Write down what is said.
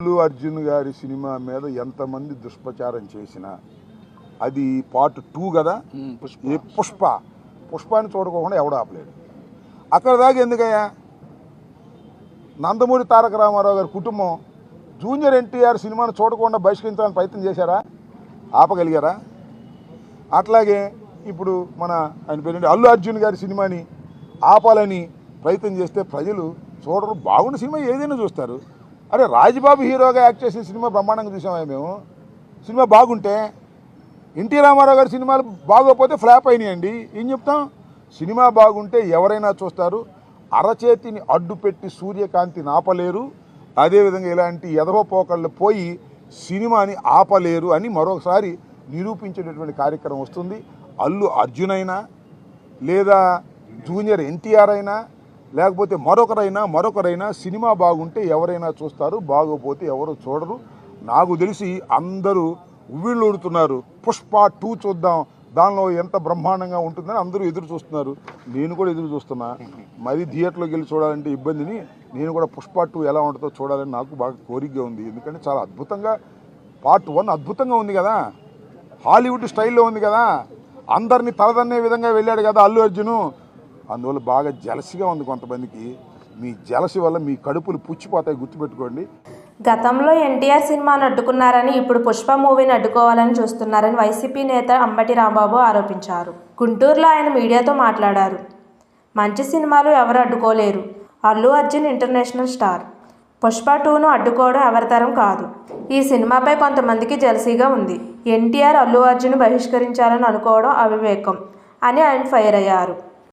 అల్లు అర్జున్ గారి సినిమా మీద ఎంతమంది దుష్ప్రచారం చేసినా అది పార్ట్ టూ కదా? ఏ పుష్ప. పుష్పాన్ని చూడకోకుండా ఎవడు ఆపలేడు. అక్కడ దాకా ఎందుకయ్యా? నందమూరి తారక రామారావు గారి కుటుంబం జూనియర్ ఎన్టీఆర్ సినిమాను చూడకుండా బహిష్కరించాలని ప్రయత్నం చేశారా? ఆపగలిగారా? అట్లాగే ఇప్పుడు మన ఆయన పేరు అల్లు అర్జున్ గారి సినిమాని ఆపాలని ప్రయత్నం చేస్తే ప్రజలు చూడరు. బాగున్న సినిమా ఏదైనా చూస్తారు. అరే రాజబాబు హీరోగా యాక్ట్ చేసిన సినిమా బ్రహ్మాండంగా చూసామే మేము? సినిమా బాగుంటే ఎన్టీ రామారావు గారి సినిమాలు బాగోకపోతే ఫ్లాప్ అయినాయండి. ఏం చెప్తాం? సినిమా బాగుంటే ఎవరైనా చూస్తారు. అరచేతిని అడ్డుపెట్టి సూర్యకాంతిని ఆపలేరు అదేవిధంగా ఇలాంటి ఎదవ పోకళ్ళు పోయి సినిమాని ఆపలేరు అని మరొకసారి నిరూపించేటటువంటి కార్యక్రమం వస్తుంది. అల్లు అర్జున్ అయినా లేదా జూనియర్ ఎన్టీఆర్ అయినా లేకపోతే మరొకరైనా మరొకరైనా సినిమా బాగుంటే ఎవరైనా చూస్తారు బాగోపోతే ఎవరు చూడరు. నాకు తెలిసి అందరూ ఉవ్విళ్ళూడుతున్నారు పుష్ప టూ చూద్దాం దానిలో ఎంత బ్రహ్మాండంగా ఉంటుందని అందరూ ఎదురు చూస్తున్నారు. నేను కూడా ఎదురు చూస్తున్నా. మరి థియేటర్లోకి వెళ్ళి చూడాలంటే ఇబ్బందిని నేను కూడా పుష్ప టూ ఎలా ఉంటుందో చూడాలని నాకు బాగా కోరికగా ఉంది. ఎందుకంటే చాలా అద్భుతంగా పార్ట్ వన్ అద్భుతంగా ఉంది కదా. హాలీవుడ్ స్టైల్లో ఉంది కదా. అందరినీ తలదన్నే విధంగా వెళ్ళాడు కదా అల్లు అర్జును. అందువల్ల బాగా జలసిగా ఉంది కొంతమందికి. మీ జలసి వల్ల మీ కడుపులు పుచ్చిపోతాయి గుర్తుపెట్టుకోండి. గతంలో ఎన్టీఆర్ సినిమాను అడ్డుకున్నారని ఇప్పుడు పుష్ప మూవీని అడ్డుకోవాలని చూస్తున్నారని వైసీపీ నేత అంబటి రాంబాబు ఆరోపించారు. గుంటూరులో ఆయన మీడియాతో మాట్లాడారు. మంచి సినిమాలు ఎవరు అడ్డుకోలేరు. Allu Arjun international star. Pushpa టూను అడ్డుకోవడం ఎవరితరం కాదు. ఈ సినిమాపై కొంతమందికి జలసీగా ఉంది. ఎన్టీఆర్ అల్లు అర్జున్ బహిష్కరించాలని అనుకోవడం అవివేకం అని ఆయన ఫైర్ అయ్యారు.